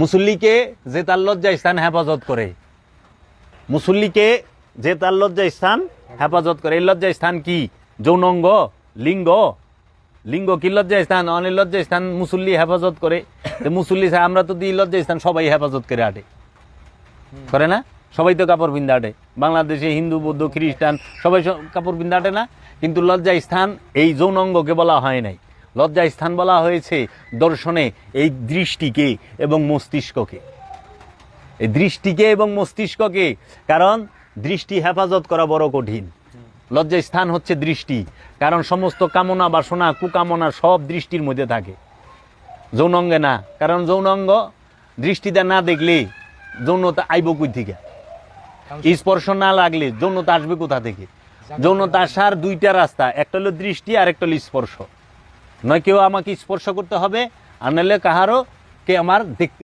মুসল্লিকে যে তার লজ্জা স্থান হেফাজত করে। মুসল্লিকে যে তার লজ্জা স্থান হেফাজত করে। এই লজ্জা স্থান কি? যৌনঙ্গ? লিঙ্গ? লিঙ্গ কি লজ্জা স্থান? অনেক লজ্জা স্থান মুসল্লি হেফাজত করে। মুসল্লি আমরা তো দিই লজ্জা স্থান, সবাই হেফাজত করে আটে। করে না? সবাই তো কাপড় বিন্দা আটে। বাংলাদেশে হিন্দু, বৌদ্ধ, খ্রিস্টান সবাই কাপড় বিন্দা আটে না। কিন্তু লজ্জা স্থান এই যৌনঙ্গকে বলা হয় নাই। লজ্জা স্থান বলা হয়েছে দর্শনে এই দৃষ্টিকে এবং মস্তিষ্ককে। এই দৃষ্টিকে এবং মস্তিষ্ককে কারণ দৃষ্টি হেফাজত করা বড় কঠিন। লজ্জা স্থান হচ্ছে দৃষ্টি কারণ সমস্ত কামনা বাসনা কুকামনা সব দৃষ্টির মধ্যে থাকে। যৌনঙ্গে না কারণ যৌনঙ্গ দৃষ্টিতে না দেখলে যৌনতা আইব কই থেকে? স্পর্শ না লাগলে যৌনতা আসবে কোথা থেকে? যৌনতা আসার দুইটা রাস্তা একটা হলো দৃষ্টি আর একটা হলো স্পর্শ। নয় কেউ আমাকে স্পর্শ করতে হবে আর নাহলে কাহারও কে আমার দেখতে